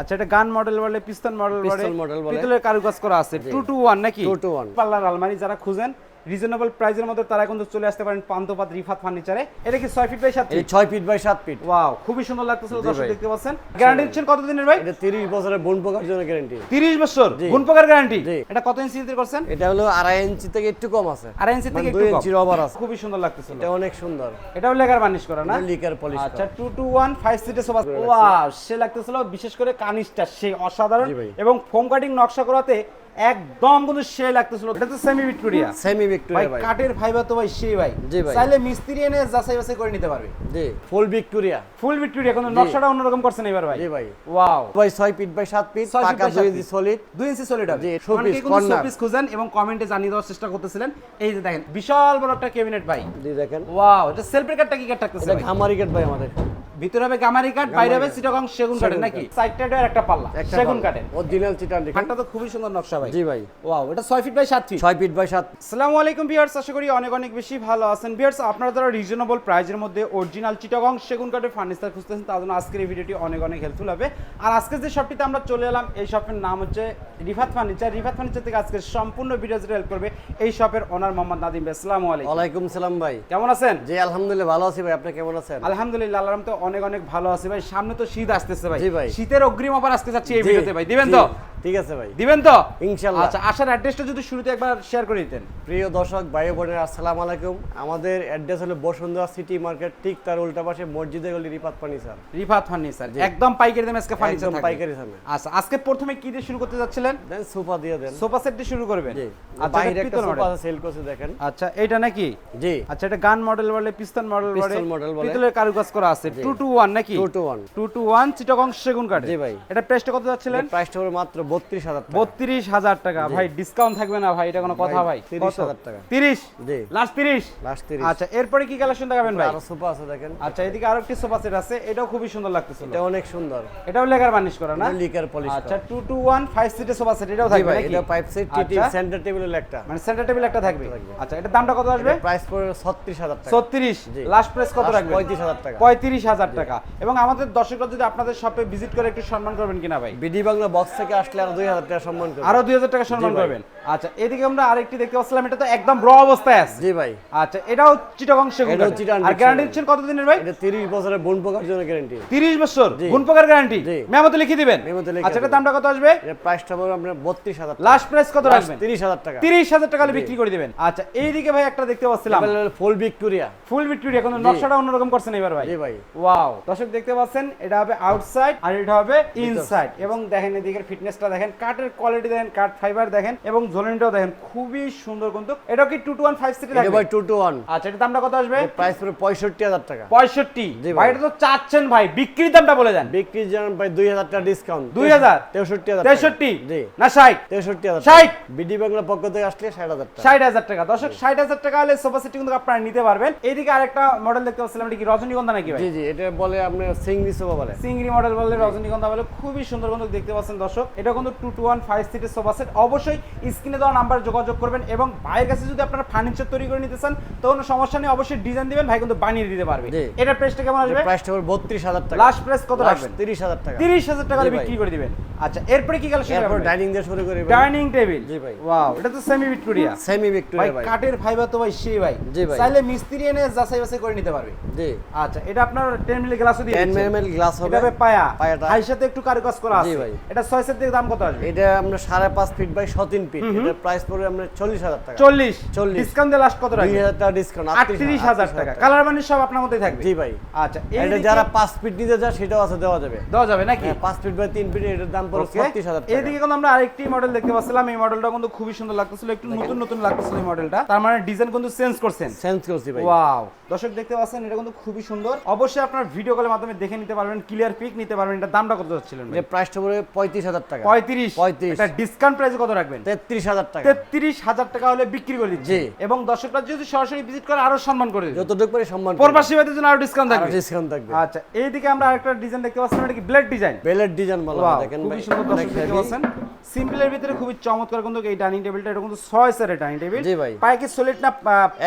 আচ্ছা এটা gun model বলে পিস্তল মডেল বলে পিস্তল মডেল বলে। পিতলের কারুকাজ করা আছে। টু টু ওয়ান নাকি? 2 টু 1 পাল্লার আলমারি যারা খুঁজেন রিজনেবল প্রাইসের মধ্যে তারা কিন্তু চলে আসতে পারেন পান্তপাত রিফাত ফার্নিচারে। এটা কি ছয় ফিট বাই সাত এই ফিট ছয় ফিট বাই সাত ফিট ওয়াও খুবই সুন্দর লাগতেছিল জি দর্শক দেখতে পাচ্ছেন। গ্যারান্টি দিচ্ছেন কতদিনের ভাই? এটা তিরিশ বছরের বন পোকার জন্য গ্যারেন্টি 30 বছর। গুণ প্রকার গ্যারান্টি এটা কত ইঞ্চি দিয়ে করছেন? এটা হলো আড়াই ইঞ্চি থেকে একটু কম আছে। আড়াই ইঞ্চি মানে থেকে দুই একটু কম। ইঞ্চির ওভার আছে। খুবই সুন্দর লাগতেছিল এটা অনেক সুন্দর। এটাও লেগার বার্নিশ করা না? লিকার পলিশ আচ্ছা টু টু ওয়ান ফাইভ সিটের সোফা ওয়াও সে লাগতেছিল বিশেষ করে কানিসটা সে অসাধারণ। এবং ফোম কাটিং নকশা করাতে একদম কিন্তু সে লাগতেছিল। এটা তো সেমি ভিক্টোরিয়া সেমি ভিক্টোরিয়া ভাই কাঠের ফাইবার তো ভাই সেই ভাই। জি ভাই। চাইলে মিস্ত্রি এনে যাচাই বাছাই করে নিতে পারবে। জি। ফুল ভিক্টোরিয়া ফুল ভিক্টোরিয়া কিন্তু নকশাটা অন্যরকম করছেন এবার ভাই। জি ভাই। ওয়াও ভাই ছয় ফিট বাই সাত ফিট ছয় feet পাকা by দুই ইঞ্চি সলিড দুই ইঞ্চি সলিড হবে। জি, অনেকেই কিন্তু corner। শোপিস খুঁজেন এবং কমেন্টে জানিয়ে দেওয়ার চেষ্টা করতেছিলেন। এই যে দেখেন বিশাল বড় একটা ক্যাবিনেট ভাই। জি দেখেন। ওয়াও এটা সেলফের কাঠটা কি কাঠ থাকতেছে এটা? ঘামারি গেট ভাই আমাদের। ভিতরে হবে গামারি কাঠ বাইরে হবে চিটাগং সেগুন কাঠের নাকি? একটা পাল্লা সেগুন কাঠের। অরিজিনাল চিটান কাঠটা তো খুবই সুন্দর নকশা ভাই। জি ভাই। ওয়াও এটা 6 ফিট বাই 7 ফিট ছয় ফিট বাই সাত। আসসালামু আলাইকুম ভিউয়ার্স আশা করি অনেক অনেক বেশি ভালো আছেন। ভিউয়ার্স আপনারা যারা রিজনেবল প্রাইজের মধ্যে অরিজিনাল চিটাগং সেগুন কাঠের ফার্নিচার খুঁজতেছেন তার জন্য আজকের এই ভিডিওটি অনেক অনেক হেল্পফুল হবে। আর আজকে যে শপটিতে আমরা চলে এলাম এই শপের নাম হচ্ছে রিফাত ফার্নিচার রিফাত ফার্নিচার থেকে আজকের সম্পূর্ণ ভিডিও যেটা হেল্প করবে এই শপের ওনার মোহাম্মদ নাদিম ভাই। আসসালামু আলাইকুম। ওয়ালাইকুম সালাম ভাই। কেমন আছেন? জি আলহামদুলিল্লাহ ভালো আছি ভাই। আপনি কেমন আছেন? আলহামদুলিল্লাহ আল্লাহর তো অনেক অনেক ভালো আছে ভাই। সামনে তো শীত আসতেছে ভাই। শীতের অগ্রিম আবার আসতে চাচ্ছি এই ভিডিওতে ভাই। দিবেন তো? ঠিক আছে ভাই। দিবেন তো? ইনশাল্লাহ। আচ্ছা আসার অ্যাড্রেসটা যদি শুরুতে একবার শেয়ার করে দিতেন। প্রিয় দর্শক ভাই বোনের আসসালামু আলাইকুম। আমাদের অ্যাড্রেস হলো বসুন্ধরা সিটি মার্কেট ঠিক তার উল্টা পাশে মসজিদে গলি রিপাত ফার্নিচার রিফাত ফার্নিচার একদম পাইকারি দামে আজকে ফার্নিচার একদম পাইকারি দামে। আচ্ছা আজকে প্রথমে কি দিয়ে শুরু করতে যাচ্ছিলেন? দেন সোফা দিয়ে দেন। সোফা সেট দিয়ে শুরু করবেন? জি। আচ্ছা বাইরে এটা একটা সোফা আছে সেল করছে দেখেন। আচ্ছা এইটা নাকি? জি। আচ্ছা এটা গান মডেল বলে পিস্তল মডেল বলে। Pistol model বলে। পিতলের কারুকাজ করা আছে। জি। টু টু ওয়ান নাকি? Two two one two two one Chittagong সেগুন কাঠে জি ভাই। এটা প্রাইসটা কত যাচ্ছিলেন? প্রাইসটা হলো মাত্র বত্রিশ হাজার বত্রিশ হাজার টাকা। ভাই ডিসকাউন্ট থাকবে না ভাই এটা কোনো কথা ভাই ভাই, 30,000 টাকা। তিরিশ? জি। লাস্ট তিরিশ? লাস্ট তিরিশ। আচ্ছা এরপরে কি কালেকশন দেখাবেন ভাই? আরও সোফা আছে দেখেন। আচ্ছা এদিকে আরও একটি সোফা সেট আছে। এটাও খুবই সুন্দর লাগতেছিল এটা অনেক সুন্দর। এটাও লেগার বার্নিশ করা না? লিকার পলিশ আচ্ছা টু টু ওয়ান ফাইভ সিটের সোফা সেট এটাও থাকবে এটা পাইপ সেট টিটি। সেন্টার টেবিলের একটা মানে সেন্টার টেবিল একটা থাকবে। আচ্ছা এটা দামটা কত আসবে? প্রাইস পড়বে ছত্রিশ হাজার টাকা। ছত্রিশ? লাস্ট প্রাইস কত রাখবে পঁয়ত্রিশ হাজার টাকা। পঁয়ত্রিশ হাজার টাকা। এবং আমাদের দর্শকরা যদি আপনাদের শপে ভিজিট করে একটু সম্মান করবেন কিনা ভাই? বিডি বাংলা বক্স থেকে আসলে আরও দুই হাজার টাকা সম্মান করবে আরও দুই হাজার টাকা সম্মান করবেন। আচ্ছা এদিকে আমরা আরেকটি দেখতে পাচ্ছিলাম এটা তো একদম র অবস্থায় আছে। জি ভাই। আচ্ছা এটাও চিটাগং সেগুন এটাও চিটাগং আর গ্যারান্টি দিচ্ছেন কতদিনের ভাই? এটা তিরিশ বছরের বন পোকার জন্য গ্যারেন্টি 30 বছর? জি। গুণ গ্যারান্টি মেমোতে লিখে দিবেন? মেমোতে লিখে আচ্ছা এটার দামটা কত আসবে? এর প্রাইসটা পড়বে আপনার বত্রিশ লাস্ট প্রাইস কত রাখবেন? তিরিশ হাজার টাকা। তিরিশ হাজার টাকা বিক্রি করে দিবেন। আচ্ছা এইদিকে ভাই একটা দেখতে পাচ্ছিলাম। ফুল ভিক্টোরিয়া। ফুল ভিক্টোরিয়া নকশাটা অন্যরকম করছেন এবার ভাই। জি ভাই। ওয়াও দর্শক দেখতে পাচ্ছেন এটা হবে আউটসাইড আর এটা হবে ইনসাইড এবং দেখেন এদিকের ফিটনেসটা দেখেন কাঠের কোয়ালিটি দেখেন কাঠ ফাইবার দেখেন এবং ঝোলনটাও দেখেন খুবই সুন্দর কিন্তু। এটা কি টু টু ওয়ান ফাইভ সিটি এটা ভাই টু টু ওয়ান আচ্ছা এটার দামটা কত আসবে? প্রাইস পড়বে পঁয়ষট্টি হাজার টাকা। পঁয়ষট্টি? ভাই। এটা তো চাচ্ছেন ভাই বিক্রির দামটা বলে যান বিক্রি জানান ভাই দুই হাজার টাকা ডিসকাউন্ট 2000? তেষট্টি হাজার তেষট্টি? জি। না ষাট? তেষট্টি হাজার ষাট? বিডি বাংলা পক্ষ থেকে আসলে ষাট হাজার টাকা। ষাট হাজার টাকা। দর্শক ষাট হাজার টাকা হলে সোফা সেটটি কিন্তু আপনারা নিতে পারবেন। এইদিকে আরেকটা মডেল দেখতে পাচ্ছিলাম এটা কি রজনীগন্ধা নাকি ভাই? জি জি এটা বলে আপনার সিংড়ি সোফা বলে। সিঙ্গি মডেল বলে রজনীগন্ধা বলে খুবই সুন্দর কিন্তু দেখতে পাচ্ছেন দর্শক। এটা কিন্তু টু টু ওয়ান ফাইভ সিটের সোফা সেট অবশ্যই স্ক্রিনে দেওয়া নাম্বার যোগাযোগ করবেন এবং ভাইয়ের কাছে যদি আপনারা ফার্নিচার তৈরি করে নিতে চান তো কোনো সমস্যা নেই অবশ্যই ডিজাইন দিবেন ভাই কিন্তু বানিয়ে দিতে পারবে। জি। এটার প্রাইসটা কেমন আসবে? প্রাইসটা পড়বে বত্রিশ হাজার টাকা। লাস্ট প্রাইস কত রাখবেন? তিরিশ হাজার টাকা। তিরিশ হাজার টাকা। বিক্রি করে দিবেন। আচ্ছা এরপরে কি কালেকশন এরপর ডাইনিং দিয়ে শুরু করি ডাইনিং টেবিল জি ভাই। ওয়াও এটা তো সেমি ভিক্টোরিয়া সেমি ভিক্টোরিয়া ভাই কাঠের ফাইবার তো ভাই সেই ভাই। জি ভাই। চাইলে মিস্ত্রি এনে যাচাই বাছাই করে নিতে পারবে। জি। আচ্ছা এটা আপনার 10 মিলি গ্লাসও দিয়ে 10 দিচ্ছেন। mm গ্লাস হবে। এটা হবে পায়া। পায়াটা। হাই সাথে একটু কারুকাজ করা আছে। জি ভাই। এটা 6 সেট থেকে দাম কত আসবে? এটা আমরা সাড়ে পাঁচ ফিট বাই সতিন ফিট এটা প্রাইস পড়বে আপনার চল্লিশ হাজার টাকা। 40 40 ডিসকাউন্ট দিয়ে লাস্ট কত দুই হাজার টাকা ডিসকাউন্ট 38000 টাকা। কালার সব আপনার মধ্যেই থাকবে? জি ভাই। আচ্ছা এটা যারা পাঁচ ফিট নিতে সেটাও আছে দেওয়া যাবে। দেওয়া যাবে নাকি? হ্যাঁ, পাঁচ ফিট বাই তিন ফিট এটার দাম পড়বে ছত্রিশ হাজার টাকা। এইদিকে কিন্তু আমরা আরেকটি মডেল দেখতে পাচ্ছিলাম। এই মডেলটা কিন্তু খুবই সুন্দর লাগতেছিল। একটু নতুন নতুন লাগতেছিল এই মডেলটা তার মানে ডিজাইন কিন্তু চেঞ্জ করছেন। সেন্স করছি ভাই। ওয়াও দর্শক দেখতে পাচ্ছেন এটা কিন্তু খুবই সুন্দর। অবশ্যই আপনার ভিডিও কলের মাধ্যমে দেখে নিতে পারবেন ক্লিয়ার পিক নিতে পারবেন। এটা দামটা কত যাচ্ছিলেন প্রাইসটা পড়বে পঁয়ত্রিশ হাজার টাকা। পঁয়ত্রিশ। 35 এটা ডিসকাউন্ট প্রাইসে কত রাখবেন? তেত্রিশ হাজার টাকা। তেত্রিশ হাজার টাকা হলে বিক্রি করে দিচ্ছি। এবং দর্শকরা যদি সরাসরি ভিজিট করে আরও সম্মান করে যতটুকু করে সম্মান প্রবাসী ভাইদের জন্য আরও ডিসকাউন্ট থাকবে। ডিসকাউন্ট থাকবে। আচ্ছা এইদিকে আমরা আরেকটা ডিজাইন দেখতে পাচ্ছি এটা কি ব্লেড ডিজাইন ব্লেড ডিজাইন বলা দেখেন ভাই খুব সুন্দর দর্শক দেখতে পাচ্ছেন। সিম্পলের ভিতরে খুবই চমৎকার কিন্তু এই ডাইনিং টেবিলটা এটা কিন্তু ছয় সেটের ডাইনিং টেবিল। জি ভাই। পায়ে কি সলিড না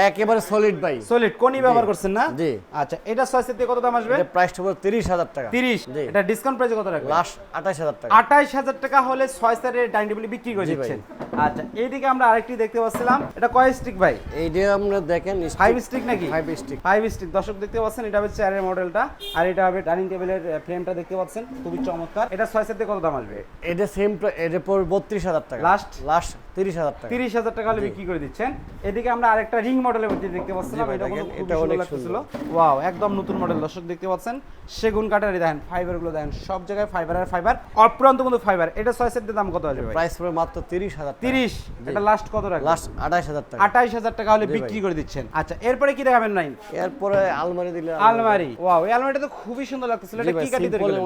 একেবারে সলিড ভাই। সলিড কোনি ব্যবহার করছেন না? জি। আচ্ছা এটা ছয় সেট কত দাম আসবে? এটা পড়বে তিরিশ হাজার টাকা। তিরিশ। জি। এটা ডিসকাউন্ট প্রাইসে কত রাখবে লাস্ট আঠাশ হাজার টাকা। আঠাইশ হাজার টাকা হলে ছয় সেটের ডাইনিং টেবিল বিক্রি করে। দিচ্ছেন। আচ্ছা এইদিকে আমরা আরেকটি দেখতে পাচ্ছিলাম। এটা কয় স্টিক ভাই? এই যে আমরা দেখেন ফাইভ স্টিক নাকি? ফাইভ স্টিক ফাইভ স্টিক দর্শক দেখতে পাচ্ছেন এটা হবে চেয়ারের মডেলটা আর এটা হবে ডাইনিং টেবিলের ফ্রেমটা দেখতে পাচ্ছেন। খুবই চমৎকার। এটা ছয় সেট কত দাম আসবে? এটা সেম এটা পড়বে বত্রিশ হাজার টাকা। Last? লাস্ট তিরিশ হাজার টাকা। তিরিশ হাজার টাকা হলে বিক্রি করে দিচ্ছেন। এদিকে আমরা আরেকটা রিং মডেলের মধ্যে দেখতে পাচ্ছিলাম এটা অনেক লাগতেছিল। ওয়াও একদম নতুন মডেল দর্শক দেখতে পাচ্ছেন। সেগুন কাঠের দেখেন ফাইবারগুলো দেখেন সব জায়গায় ফাইবার আর ফাইবার অপ্রান্ত কিন্তু ফাইবার এটা ছয় সেটের দাম কত আসবে প্রাইস পড়বে মাত্র তিরিশ হাজার তিরিশ? এটা লাস্ট কত রাখবে লাস্ট আঠাশ হাজার টাকা। আঠাইশ হাজার টাকা হলে বিক্রি করে দিচ্ছেন। আচ্ছা এরপরে কি দেখাবেন নাই এরপরে আলমারি দিলে আলমারি। ওয়াও এই আলমারিটা তো খুবই সুন্দর লাগতেছিল। এটা কি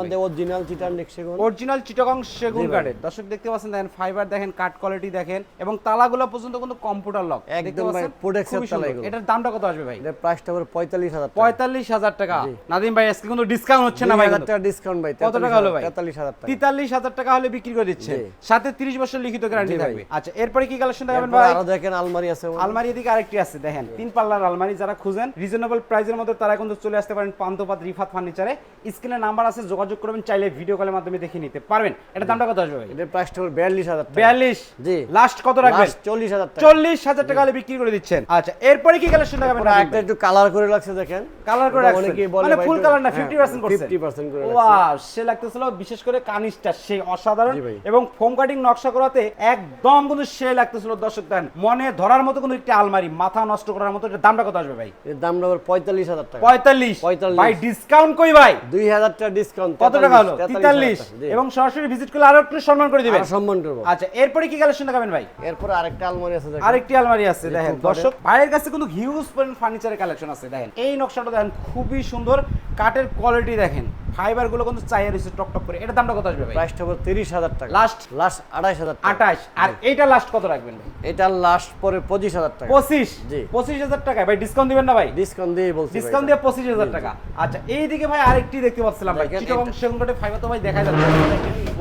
মধ্যে অরিজিনাল নেক্সেগুন অরিজিনাল চিটাগং সেগুন। কাঠের। দর্শক দেখতে পাচ্ছেন দেখেন ফাইবার দেখেন কাঠ কোয়ালিটি দেখেন এবং তালাগুলো পর্যন্ত কিন্তু কম্পিউটার লক একদম ভাই, Protex তালা এগুলো। এটার দামটা কত আসবে ভাই? এটার প্রাইসটা পঁয়তাল্লিশ হাজার টাকা। পঁয়তাল্লিশ হাজার টাকা। নাদিম ভাই আজকে কিন্তু ডিসকাউন্ট হচ্ছে না ভাই হাজার টাকা ডিসকাউন্ট ভাই কত টাকা হলো ভাই? তেতাল্লিশ হাজার টাকা। তেতাল্লিশ হাজার টাকা হলে বিক্রি করে দিচ্ছে। সাথে তিরিশ বছর লিখিত গ্যারান্টি থাকবে। আচ্ছা এরপরে কি কালেকশন দেখাবেন ভাই? আরও দেখেন আলমারি আছে আলমারি এদিকে আরেকটি আছে দেখেন। তিন পাল্লার আলমারি যারা খুঁজেন রিজনেবল প্রাইসের মধ্যে তারা কিন্তু চলে আসতে পারেন পান্তপাত রিফাত ফার্নিচারে স্ক্রিনে নাম্বার আছে যোগাযোগ করবেন চাইলে ভিডিও কলের মাধ্যমে দেখে নিতে পারবেন। এটা দামটা কত আসবে ভাই? এটার প্রাইসটা পড়বে বিয়াল্লিশ হাজার বিয়াল্লিশ? জি। লাস্ট কত রাখবেন? চল্লিশ হাজার চল্লিশ হাজার টাকা বিক্রি করে দিচ্ছেন। আচ্ছা এরপরে কি কালেকশন দেখাবেন একটা একটু কালার করে রাখছে দেখেন। কালার করে ওটা রাখছেন অনেকেই বলে মানে ফুল কালার না হ্যাঁ, 50% করছে। 50% করে ওয়াও সে লাগতেছিল বিশেষ করে কানিসটা সেই অসাধারণ। এবং ফোম কাটিং নকশা করাতে একদম কিন্তু সে লাগতেছিল। দর্শক দেন মনে ধরার মতো কোনো একটি আলমারি মাথা নষ্ট করার মতো দামটা কত আসবে ভাই? এর দাম হবে পঁয়তাল্লিশ হাজার টাকা। পঁয়তাল্লিশ? 45 ভাই ডিসকাউন্ট কই ভাই? দুই হাজার টাকা ডিসকাউন্ট কত টাকা হলো? তেতাল্লিশ এবং সরাসরি ভিজিট করলে আরও একটু সম্মান করে দিবেন। সম্মান করব। আচ্ছা এরপরে কি কালেকশন দেখাবেন ভাই? এরপরে আরেকটা আলমারি আছে আরেকটি আলমারি আছে দেখেন। দর্শক ভাইয়ের কাছে কিন্তু হিউজ পরিমাণ ফার্নিচারের কালেকশন আছে দেখেন। এই নকশাটা দেখেন খুবই সুন্দর। কাঠের কোয়ালিটি দেখেন। ফাইবারগুলো কিন্তু রয়েছে টক টক করে। এটা দামটা কত আসবে ভাই? প্রাইসটা পড়বে তিরিশ হাজার টাকা। লাস্ট লাস্ট হাজার আঠাশ। আর এইটা লাস্ট কত রাখবেন ভাই? এটা লাস্ট পরে পঁচিশ হাজার টাকা। পঁচিশ? জি। পঁচিশ হাজার টাকা। ভাই ডিসকাউন্ট দিবেন না ভাই? ডিসকাউন্ট দিয়ে বলছি ডিসকাউন্ট দিয়ে পঁচিশ হাজার টাকা। আচ্ছা এইদিকে ভাই আরেকটি দেখতে পাচ্ছিলাম ভাই। চিটাগং সেগুন ফাইবার তো ভাই দেখা যাচ্ছে।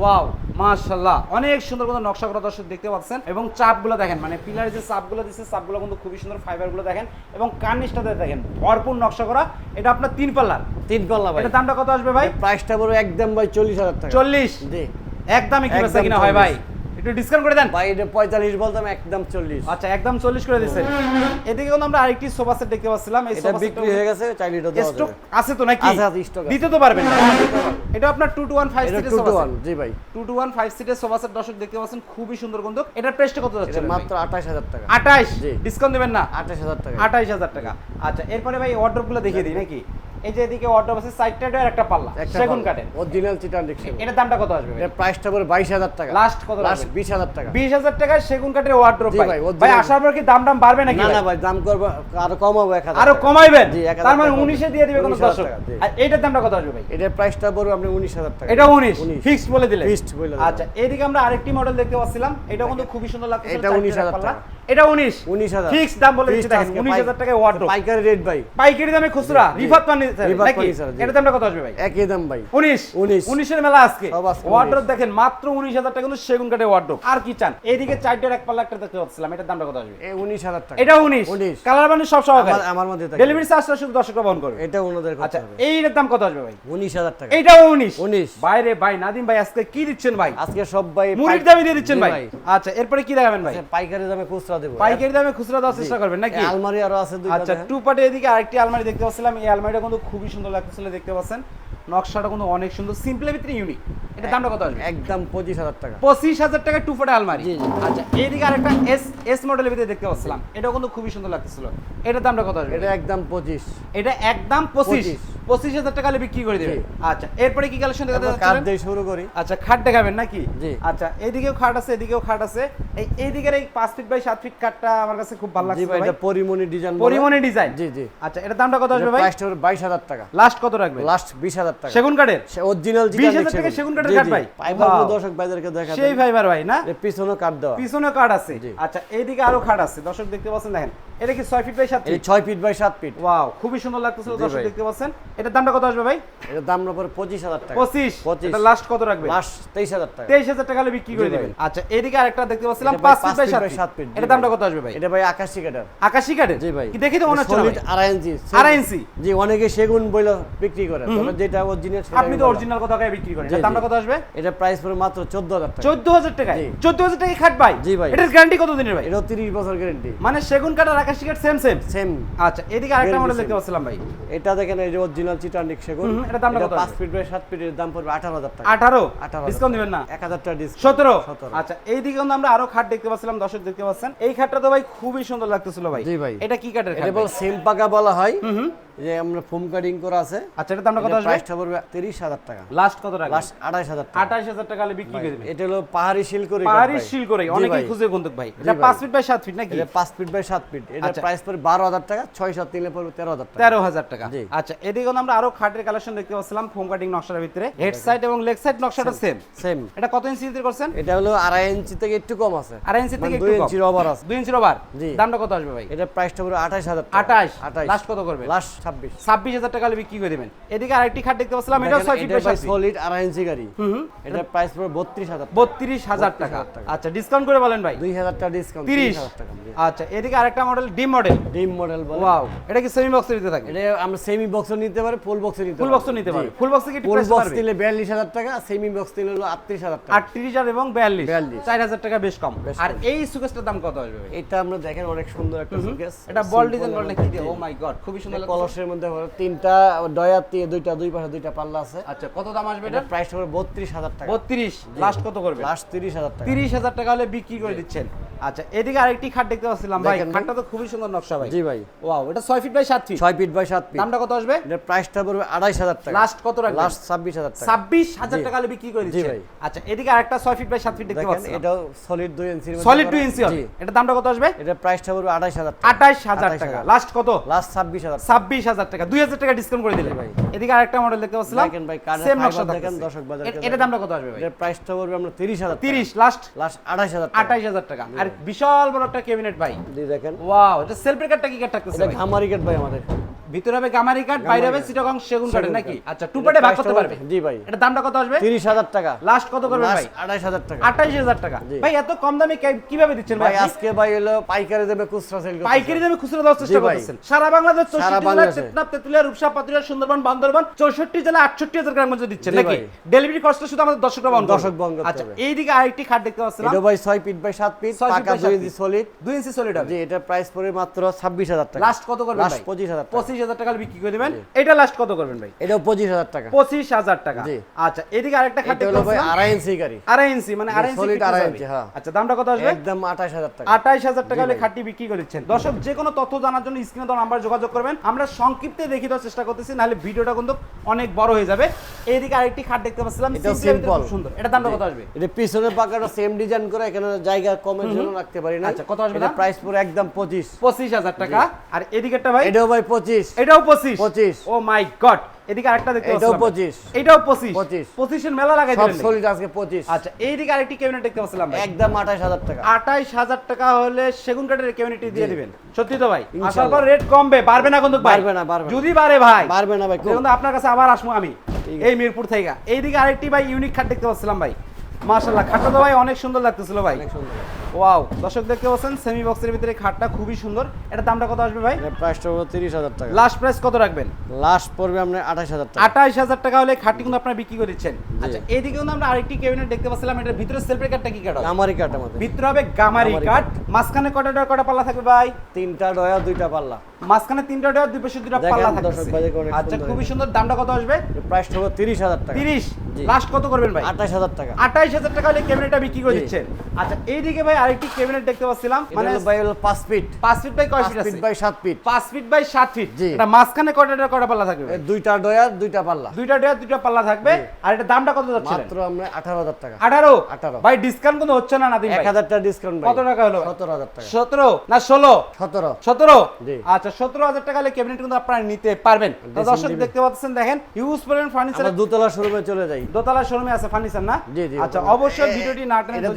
ওয়াও মাশাআল্লাহ। অনেক সুন্দর কোনো নকশা করা দর্শক দেখতে পাচ্ছেন। এবং চাপগুলো দেখেন মানে পিলার যে চাপগুলো দিচ্ছে চাপগুলো কিন্তু খুবই সুন্দর ফাইবারগুলো দেখেন। এবং কার্নিশটাতে দেখেন ভরপুর নকশা করা। এটা আপনার তিন পাল্লার। তিন পাল্লা ভাই। এটা দামটা কত আসবে ভাই? প্রাইসটা পড়বে একদম ভাই চল্লিশ হাজার টাকা। চল্লিশ? জি। একদমই কি বেচা কিনা হয় ভাই? একটু ডিসকাউন্ট করে দেন। ভাই এটা পঁয়তাল্লিশ বলতাম একদম চল্লিশ। আচ্ছা একদম চল্লিশ করে দিচ্ছেন। এদিকে আমরা আরেকটি সোফা সেট দেখতে পাচ্ছিলাম। এই সোফা বিক্রি হয়ে গেছে চাইলে এটা স্টক আছে তো নাকি? আছে, আছে। দিতে তো পারবেন। এটা আপনার টু টু ওয়ান ফাইভ এটা সিটের টু সোফা সেট জি ভাই। টু টু ওয়ান ফাইভ সিটের সোফা সেট দর্শক দেখতে পাচ্ছেন খুবই সুন্দর কিন্তু। এটার প্রাইসটা কত যাচ্ছে? এটা মাত্র আঠাশ হাজার টাকা। আঠাইশ? জি। ডিসকাউন্ট দেবেন না? আঠাশ হাজার টাকা। আঠাইশ হাজার টাকা। আচ্ছা এরপরে ভাই অর্ডারগুলো দেখিয়ে দিই নাকি? এই যে এদিকে আছে সাইডটা একটা পাল্লা। সেগুন কাঠের অরিজিনাল চিটার দেখছি এটার দামটা কত আসবে এর প্রাইসটা বাইশ হাজার টাকা। লাস্ট কত লাস্ট রাখবেন? বিশ হাজার টাকা। বিশ হাজার টাকায় সেগুন কাঠের ভাই ভাই, আসার পর কি দাম দাম বাড়বে নাকি না ভাই? না ভাই? দাম করব আরও কমাবো এক হাজার আরও টাকা। কমাইবেন? তার মানে টাকা কমাবো। উনিশে দিয়ে দিবে কোনো 19,000 দর্শক। আর এইটার দামটা কত আসবে ভাই? এটার প্রাইসটা পড়বে আপনি উনিশ হাজার টাকা। এটা উনিশ? 19 ফিক্সড বলে দিলে Fixed বলে। আচ্ছা এইদিকে আমরা আরেকটি মডেল দেখতে পাচ্ছিলাম। এটা কিন্তু খুবই সুন্দর লাগছে এটা 19,000 টাকা। এটা উনিশ। উনিশ ফিক্সড দাম বলে দিচ্ছি দেখেন আজকে উনিশ হাজার পাই- টাকায় ওয়ার্ড্রোপ পাইকারি রেট ভাই। পাইকারি দামে খুচরা রিফাত নাকি? ফার্নিচার, দামটা কত আসবে ভাই? একই দাম ভাই। উনিশ। 19 মেলা আজকে। দেখেন মাত্র উনিশ হাজার টাকা কিন্তু সেগুন কাঠের আর কি চান? এইদিকে চারটার এক পাল্লা একটা দেখতে পাচ্ছিলাম এটার দামটা কত আসবে? এই উনিশ টাকা। এটা উনিশ। 19 কালার বানি সব সহকারে। আমার- আমার মধ্যে থাকে। ডেলিভারি চার্জটা শুধু দর্শকরা বহন করবে। এটা ওনাদের আচ্ছা কথা হবে এইটার দাম কত আসবে ভাই? উনিশ হাজার টাকা। এইটাও উনিশ। 19 বাইরে ভাই নাদিম ভাই আজকে কি দিচ্ছেন ভাই? আজকে সব ভাই মুড়ির দামে দিয়ে দিচ্ছেন ভাই। আচ্ছা এরপরে কি দেখাবেন ভাই? আচ্ছা, পাইকারি দামে খুচরা দেবো। পাইকারি দামে খুচরা দেওয়ার চেষ্টা করবেন নাকি? আলমারি আরও আছে দুইটা আচ্ছা টু পার্টে এদিকে আরেকটি আলমারি দেখতে পাচ্ছিলাম। এই আলমারিটা কিন্তু খুবই সুন্দর লাগতেছিল দেখতে পাচ্ছেন। নকশাটা কিন্তু অনেক সুন্দর সিম্পলের ভিতরে ইউনিক এটা দামটা কত আসবে? একদম পঁচিশ হাজার টাকা। পঁচিশ হাজার টাকা টু পার্টে আলমারি। আচ্ছা এইদিকে আরেকটা এস এস মডেলের ভিতরে দেখতে পাচ্ছিলাম। এটাও কিন্তু খুবই সুন্দর লাগতেছিল। এটার দামটা কত আসবে? এটা একদম পঁচিশ। এটা একদম পঁচিশ। 25 পঁচিশ হাজার টাকা বিক্রি করে দেবে। আচ্ছা এরপরে কি কালেকশন দেখাতে যাচ্ছিলেন? দিয়ে শুরু করি। আচ্ছা খাট দেখাবেন নাকি? আচ্ছা এইদিকেও খাট আছে এদিকেও খাট আছে। এই এইদিকের এই পাঁচ ফিট বাই সাত ফিট খাটটা আমার কাছে খুব ভালো লাগছে ভাই এটা পরিমণি ডিজাইন পরিমণি ডিজাইন জি জি। আচ্ছা এটার দামটা কত আসবে ভাই? প্রাইসটা হলো বাইশ হাজার টাকা। লাস্ট কত রাখবে? লাস্ট বিশ হাজার টাকা। সেগুন কাঠের অরিজিনাল 20,000 টাকা সেগুন কাঠের কাঠ ভাই? ফাইবার দর্শক ভাইদেরকে দেখা সেই ফাইবার ভাই না? পিছনে কাঠ দেওয়া। পিছনে কাঠ আছে। আচ্ছা এইদিকে আরও খাট আছে। দর্শক দেখতে পাচ্ছেন দেখেন। এটা কি ছয় ফিট বাই সাত ফিট ছয় ফিট বাই সাত ফিট ওয়াও খুবই সুন্দর লাগতেছিল দর্শক দেখতে পাচ্ছেন। এটার দামটা কত আসবে ভাই? এটার দাম পরে পঁচিশ হাজার টাকা। পঁচিশ? 25 এটা লাস্ট কত রাখবে লাস্ট তেইশ হাজার টাকা। তেইশ হাজার টাকা বিক্রি করে দেবেন। আচ্ছা এদিকে আরেকটা দেখতে পাচ্ছিলাম পাঁচ ফিট বাই সাত ফিট এটার দামটা কত আসবে ভাই? এটা ভাই আকাশি কাটার আকাশি কাঠের জি ভাই। কি দেখি তো মনে হচ্ছে আড়াই ইঞ্চি আড়াই ইঞ্চি? জি অনেকে সেগুন বইলা বিক্রি করে। তবে যেটা অরিজিনাল আপনি তো অরিজিনাল কত টাকায় বিক্রি করেন। দামটা কত আসবে? এটা প্রাইস পড়ে মাত্র চোদ্দ হাজার টাকা। চোদ্দ হাজার টাকায়। চোদ্দ হাজার টাকায় খাট ভাই? জি ভাই। এটার গ্যারান্টি কত দিনের ভাই? এটা তিরিশ বছর গ্যারান্টি মানে সেগুন কাঠ আর আকাশি কাঠ সেম সেম সেম আচ্ছা এদিকে আরেকটা মডেল দেখতে পাচ্ছিলাম ভাই। এটা দেখেন এই যে অরিজিনাল চিটানিক সেগুন এটা দাম কত পাঁচ ফিট বাই সাত ফিটের দাম পড়বে আঠারো হাজার টাকা। 18 18 ডিসকাউন্ট দিবেন না? এক হাজার টাকা ডিসকাউন্ট সতেরো? সতেরো। আচ্ছা এইদিকে কিন্তু আমরা আরও খাট দেখতে পাচ্ছিলাম দর্শক দেখতে পাচ্ছেন। এই খাটটা তো ভাই খুবই সুন্দর লাগতেছিল ভাই। জি ভাই। এটা কি কাঠের এটা বল? সেম পাকা বলা হয়। যে আমরা ফোম কাটিং করা আছে আচ্ছা এটার দামটা কত আসবে? প্রাইসটা পড়বে টাকা। লাস্ট কত রাখবেন লাস্ট টাকা। টাকা হলে বিক্রি করে দেবেন। এটা হলো পাহাড়ি শিলকরি পাহাড়ি শিল করে অনেকেই খুঁজে ভাই। এটা ভাই। পাঁচ ফিট বাই সাত ফিট নাকি? এটা পাঁচ ফিট বাই সাত ফিট এটা আচ্ছা। প্রাইস পড়বে বারো হাজার টাকা ছয় সাত নিলে পড়বে তেরো হাজার টাকা। টাকা। আচ্ছা এদিকে আমরা আরও খাটের কালেকশন দেখতে পাচ্ছিলাম ফোম কাটিং নকশার ভিতরে। হেড সাইড এবং লেগ সাইড নকশাটা সেম সেম এটা কত ইঞ্চি দিয়ে করছেন? এটা হলো আড়াই ইঞ্চি থেকে একটু কম আছে। আড়াই ইঞ্চি মানে থেকে দুই একটু কম। ইঞ্চির ওভার আছে। দুই ইঞ্চির ওভার। জি। দামটা কত আসবে ভাই? এটা প্রাইসটা পড়বে হাজার আঠাশ আঠাইশ। লাস্ট কত করবে? লাস্ট ছাব্বিশ। ছাব্বিশ হাজার টাকা বিক্রি করে দেবেন। এদিকে আরেকটি খাট দেখতে পাচ্ছিলাম এটাও ছয় ফিট সলিড আড়াই ইঞ্চি গাড়ি। এটা প্রাইস পড়বে বত্রিশ হাজার বত্রিশ হাজার টাকা। আচ্ছা ডিসকাউন্ট করে বলেন ভাই। দুই হাজার টাকা ডিসকাউন্ট তিরিশ। আচ্ছা এদিকে আরেকটা মডেল ডিম মডেল ডিম মডেল ওয়াও এটা কি সেমি বক্সের ভিতরে থাকে? এটা আমরা সেমি বক্সও নিতে পারি ফুল বক্সও নিতে ফুল বক্স নিতে পারবে ফুল বক্সে কি ফুল বক্স নিলে বিয়াল্লিশ হাজার টাকা সেমি বক্স নিলে হলো আটত্রিশ হাজার টাকা। আটত্রিশ হাজার এবং বিয়াল্লিশ। 42 চার হাজার টাকা বেশ কম। আর এই সুকেসটার দাম কত আসবে এটা আমরা দেখেন অনেক সুন্দর একটা সুকেস। এটা বল ডিজাইন বলটা কি দিয়ে? ও মাই গড খুবই সুন্দর লাগছে। কলসের মধ্যে তিনটা ডয়া দিয়ে দুইটা দুই পাশে দুইটা পাল্লা আছে। আচ্ছা কত দাম আসবে এটা? এটা প্রাইস হবে বত্রিশ হাজার টাকা। বত্রিশ। লাস্ট কত করবে? লাস্ট তিরিশ হাজার টাকা। তিরিশ হাজার টাকা হলে বিক্রি করে দিচ্ছেন। আচ্ছা এদিকে আরেকটি খাট দেখতে পাচ্ছিলাম ভাই। খাটটা তো খুবই সুন্দর নকশা ভাই। জি ভাই। ওয়াও এটা ছয় ফিট বাই সাত ফিট ছয় ফিট বাই সাত ফিট দামটা কত আসবে? এটার প্রাইসটা পড়বে আড়াইশ হাজার টাকা। লাস্ট কত রাখবেন? লাস্ট ছাব্বিশ হাজার টাকা। ছাব্বিশ হাজার জি। টাকা হলে বিক্রি করে দিচ্ছেন। ভাই। আচ্ছা এদিকে আরেকটা ছয় ফিট বাই সাত ফিট দেখতে পাচ্ছেন এটাও সলিড দুই ইঞ্চির মধ্যে সলিড টু করা। ইঞ্চি জি। এটা দামটা কত আসবে? এটার প্রাইসটা পড়বে আড়াইশ হাজার টাকা। 28,000 টাকা। লাস্ট কত? লাস্ট ছাব্বিশ হাজার টাকা। ছাব্বিশ হাজার টাকা। ডিসকাউন্ট করে দিলে ভাই। এদিকে আরেকটা মডেল দেখতে পাচ্ছিলাম। দেখেন ভাই, সেম নকশা দেখেন, দর্শক বাজারকে এটা দামটা কত আসবে ভাই? এটার প্রাইসটা পড়বে আমরা তিরিশ হাজার তিরিশ লাস্ট লাস্ট আড়াইশ হাজার টাকা। আঠাইশ হাজার টাকা। আর বিশাল বড় একটা ক্যাবিনেট ভাই। দেখেন। ওয়াও এটা সেলফ ব্রেকারটা কি কাট থাকতেছে এটা ঘামারি গেট ভাই আমাদের। ভিতরে হবে গামারি কাঠ বাইরে হবে কাঠ। সেগুন সেগুন নাকি? আচ্ছা টু পার্টে ভাগ করতে পারবে? জি ভাই। এটা দামটা কত আসবে? তিরিশ হাজার টাকা। লাস্ট কত করবে ভাই? লাস্ট আড়াইশ হাজার টাকা। আঠাইশ হাজার টাকা। ভাই এত কম দামে কীভাবে দিচ্ছেন ভাই? আজকে ভাই হলো পাইকারি দেবে খুচরা সেল পাইকারি দামে খুচরা দেওয়ার চেষ্টা করতেছেন। সারা বাংলাদেশ চৌষট্টি জেলা বাংলাদেশে। তেতুলিয়া রূপসা পাতুলিয়া সুন্দরবন বান্দরবান চৌষট্টি জেলা আটষট্টি হাজার গ্রাম মধ্যে দিচ্ছেন নাকি? ডেলিভারি কস্টটা শুধু আমাদের দর্শকরা বহন দর্শক বহন আচ্ছা এইদিকে আরেকটি খাট দেখতে পাচ্ছিলাম। এটা ভাই ছয় ফিট বাই সাত ফিট ছয় feet পাকা by দুই feet। ইঞ্চি সলিড দুই ইঞ্চি সলিড হবে। জি এটা প্রাইস পড়ে মাত্র ছাব্বিশ হাজার টাকা। লাস্ট কত করবেন লাস্ট ভাই? পঁচিশ হাজার টাকা। পঁচিশ হাজার টাকা বিক্রি করে দিবেন। এটা লাস্ট কত করবেন ভাই? এটাও পঁচিশ হাজার টাকা। পঁচিশ হাজার টাকা। আচ্ছা এদিকে আরেকটা খাট হলো ভাই আড়াই ইঞ্চি গাড়ি। আড়াই ইঞ্চি মানে আড়াই ইঞ্চি আড়াই ইঞ্চি, হ্যাঁ। আচ্ছা দামটা কত আসবে? একদম আঠাশ হাজার টাকা। আঠাইশ হাজার টাকা হলে খাটি বিক্রি দর্শক যে কোনো তথ্য জানার জন্য স্ক্রিনে নাম্বার যোগাযোগ করবেন। আমরা সংক্ষিপ্তে দেখিয়ে দেওয়ার চেষ্টা করতেছি নাহলে ভিডিওটা কিন্তু অনেক বড় হয়ে যাবে। এইদিকে আরেকটি খাট দেখতে পাচ্ছিলাম। সিম্পল সুন্দর। এটা দামটা কত আসবে? এটা পিছনের পাকাটা সেম ডিজাইন করে এখানে জায়গা কমের জন্য রাখতে পারি না আচ্ছা, কত আসবে এটা প্রাইস পুরো একদম পঁচিশ। পঁচিশ হাজার টাকা। আর এদিকেরটা ভাই? এটাও ভাই পঁচিশ। এটাও পঁচিশ। 25 ও মাই গড। এদিকে আরেকটা দেখতে এটাও পাচ্ছিলাম। 25 এটাও 25 মেলা লাগাই দিলেন? সলিড আজকে পঁচিশ। আচ্ছা এইদিকে আরেকটি ক্যাবিনেট দেখতে পাচ্ছিলাম ভাই। একদম টাকা। আঠাইশ হাজার টাকা হলে সেগুন কাঠের দিয়ে দিবেন। সত্যি তো ভাই। পর রেট কমবে বাড়বে না কিন্তু ভাই। বাড়বে না, বাড়বে যদি বাড়ে ভাই বাড়বে না ভাই, খুব। দেখুন তো আপনার কাছে আবার আসব আমি। এই মিরপুর থেকে। এইদিকে আরেকটি ভাই ইউনিক খাট দেখতে পাচ্ছিলাম ভাই। মাশাআল্লাহ খাটটা তো ভাই অনেক সুন্দর লাগতেছিল ভাই। অনেক সুন্দর ওয়াও দর্শক দেখতে পাচ্ছেন সেমি বক্সের ভিতরে খাটটা খুবই সুন্দর। এটা দামটা কত আসবে ভাই? প্রাইসটা হলো তিরিশ হাজার টাকা। লাস্ট প্রাইস কত রাখবেন? লাস্ট পড়বে আপনার আঠাশ হাজার টাকা। আঠাইশ হাজার টাকা হলে খাটটি কিন্তু আপনারা বিক্রি করে দিচ্ছেন। আচ্ছা এইদিকে কিন্তু আমরা আরেকটি ক্যাবিনেট দেখতে পাচ্ছিলাম। এটার ভিতরে সেলফ কাঠটা কি কাঠ হবে? আমারই কাঠ আমাদের। ভিতরে হবে গামারি গামারি কাঠ। মাঝখানে কটা ডয়া কটা পাল্লা থাকবে ভাই? তিনটা ডয়া দুইটা পাল্লা। মাঝখানে তিনটা ডয়া দুই পাশে দেখেন, পাল্লা থাকবে আচ্ছা খুবই সুন্দর। দামটা কত আসবে? প্রাইসটা হলো তিরিশ হাজার টাকা। তিরিশ। লাস্ট কত করবেন ভাই? আঠাশ হাজার টাকা। আঠাইশ হাজার টাকা হলে ক্যামেরাটা বিক্রি করে দিচ্ছেন। আচ্ছা এইদিকে ভাই আরেকটি ক্যাবিনেট দেখতে পাচ্ছিলাম। মানে ভাই হলো পাঁচ ফিট পাঁচ ফিট বাই কয় ফিট আছে? ফিট বাই সাত ফিট পাঁচ ফিট বাই সাত ফিট। এটা মাঝখানে কয়টা কয়টা পাল্লা থাকবে? দুইটা ডয়ার দুইটা পাল্লা। দুইটা ডেয়ার দুইটা পাল্লা থাকবে। আর এটা দামটা কত যাচ্ছে মাত্র আমরা আঠারো হাজার টাকা। আঠারো? 18 ভাই ডিসকাউন্ট কিন্তু হচ্ছে না নাদিম ভাই? হাজার টাকা ডিসকাউন্ট কত টাকা হলো? ভাই? সতেরো হাজার টাকা। সতেরো না ষোলো? সতেরো। সতেরো? জি। আচ্ছা সতেরো হাজার টাকা হলে ক্যাবিনেট কিন্তু আপনারা নিতে পারবেন। তো দর্শক দেখতে পাচ্ছেন দেখেন ইউজ করেন ফার্নিচার আমরা দুতলা শোরুমে চলে যাই। দোতলা শোরুমে আছে ফার্নিচার না? জি, জি, আচ্ছা। অবশ্যই ভিডিওটি না টেনে এটা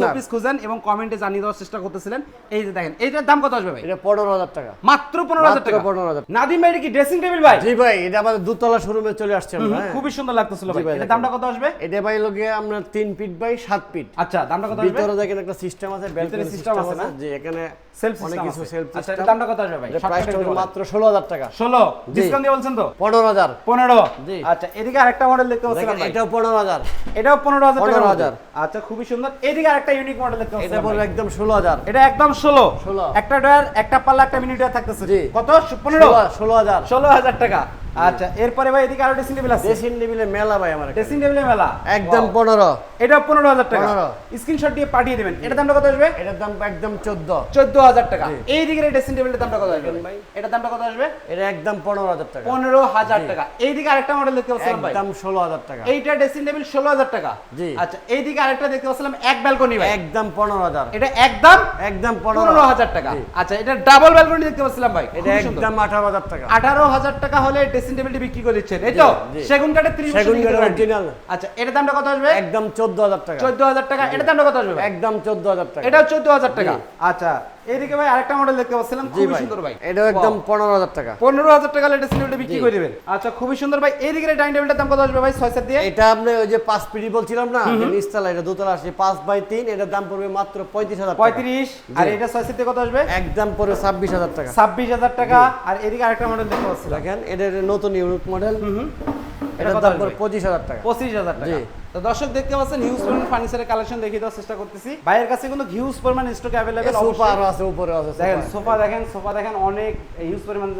শোপিস খুঁজেন এবং কমেন্টে জানিয়ে দেওয়ার চেষ্টা করতেছিলেন। এই যে দেখেন এইটার দাম কত আসবে ভাই? এটা পনেরো হাজার টাকা। মাত্র পনেরো হাজার টাকা। 15,000 নাদিম ভাই কি ড্রেসিং টেবিল ভাই? জি ভাই এটা আমাদের দুতলা শোরুমে চলে আসছে আমরা হ্যাঁ। খুবই সুন্দর লাগতেছিল ভাই। দেখেন। দামটা কত আসবে? এটা ভাই লোকে আমরা তিন ফিট বাই সাত ফিট আচ্ছা দামটা কত আসবে? ভিতরে দেখেন একটা সিস্টেম আছে ব্যালকনি সিস্টেম আছে না? যে এখানে সেলফ অনেক কিছু সেলফ আচ্ছা দামটা কত আসবে ভাই? প্রাইস মাত্র ষোলো হাজার টাকা। 16 ডিসকাউন্ট দিয়ে বলছেন তো? পনেরো হাজার। 15 জি। আচ্ছা এদিকে আরেকটা মডেল দেখতে পাচ্ছিলাম এটাও পনেরো হাজার। এটাও 15000 টাকা 15,000 আচ্ছা খুবই সুন্দর। এদিকে আরেকটা ইউনিক মডেল দেখতে এটা পড়বে একদম ষোলো হাজার। এটা একদম 16 16 একটা ডয়ার একটা পাল্লা একটা মিনিট ডয়ার থাকতেছে। কত? 15 ষোলো হাজার। ষোলো হাজার টাকা। আচ্ছা এরপরে ভাই এদিকে আরও ড্রেসিং টেবিল আছে? ড্রেসিং টেবিলে মেলা ভাই আমার। ড্রেসিং টেবিলে মেলা? একদম Wow। পনেরো। এটা পনেরো হাজার টাকা। 15 স্ক্রিনশট দিয়ে পাঠিয়ে দেবেন। এটা দামটা কত আসবে? এটার দাম একদম চোদ্দ। চোদ্দ হাজার টাকা। এই দিকের ড্রেসিং টেবিলের দামটা কত আসবে? ভাই। এটার দামটা কত আসবে? এটা একদম পনেরো হাজার টাকা। পনেরো হাজার টাকা। এইদিকে আরেকটা মডেল দেখতে পাচ্ছিলাম ভাই। একদম ষোলো হাজার টাকা। এইটা ড্রেসিং টেবিল ষোলো হাজার টাকা। জি। আচ্ছা এইদিকে আরেকটা দেখতে পাচ্ছিলাম এক ব্যালকনি ভাই। একদম পনেরো হাজার। এটা একদম একদম পনেরো। পনেরো হাজার টাকা। আচ্ছা এটা ডাবল ব্যালকনি দেখতে পাচ্ছিলাম ভাই। এটা একদম আঠারো হাজার টাকা। আঠারো হাজার টাকা হলে ড্রেসিং টেবিলটি বিক্রি করে দিচ্ছেন এই তো। সেগুন কাঠের ত্রিশ সেগুন বছর কাঠের guarantee। আচ্ছা এটার দামটা কত আসবে? একদম চোদ্দ হাজার টাকা। চোদ্দ হাজার টাকা। এটার দামটা কত আসবে একদম চোদ্দ হাজার টাকা। এটাও চোদ্দ হাজার টাকা। আচ্ছা এইদিকে ভাই আরেকটা মডেল দেখতে পাচ্ছিলাম খুবই সুন্দর ভাই। এটাও একদম পনেরো হাজার টাকা। পনেরো হাজার টাকা লেটেস্ট সিলিন্ডার বিক্রি করে দিবেন। আচ্ছা খুবই সুন্দর ভাই। এইদিকে ডাইনিং টেবিলটার দাম কত আসবে ভাই? ছয় সাত দিয়ে? এটা আপনি ওই যে পাঁচ পিড়ি বলছিলাম না নিচতলা এটা দোতলা আসছে পাঁচ বাই তিন এটার দাম পড়বে মাত্র পঁয়ত্রিশ হাজার টাকা। পঁয়ত্রিশ। আর এটা ছয় সাত দিয়ে কত আসবে? একদম পড়বে ছাব্বিশ হাজার টাকা। ছাব্বিশ হাজার টাকা। আর এদিকে আরেকটা মডেল দেখতে পাচ্ছিলাম। দেখেন এটা নতুন ইউনিক মডেল এটা এটার দাম আসবে? পঁচিশ হাজার টাকা। পঁচিশ হাজার টাকা। তো দর্শক দেখতে পাচ্ছেন হিউজ পরিমাণ ফার্নিচারের কালেকশন দেখিয়ে দেওয়ার চেষ্টা করতেছি। ভাইয়ের কাছে কিন্তু হিউজ পরিমাণ স্টক অ্যাভেলেবেল সোফা আরও আছে উপরে আছে দেখেন সোফা দেখেন সোফা দেখেন অনেক হিউজ পরিমাণ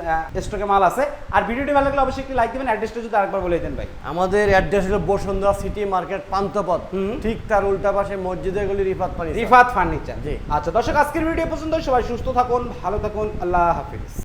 স্টকে মাল আছে। আর ভিডিওটি ভালো লাগলে অবশ্যই একটি লাইক দিবেন অ্যাড্রেসটা যদি আরেকবার বলে দেন ভাই। আমাদের অ্যাড্রেস হলো বসুন্ধরা সিটি মার্কেট পান্থপথ। ঠিক তার উল্টা পাশে মসজিদের গলি রিফাত পানি রিফাত ফার্নিচার। জি। আচ্ছা দর্শক আজকের ভিডিও পছন্দ সবাই সুস্থ থাকুন ভালো থাকুন আল্লাহ হাফিজ।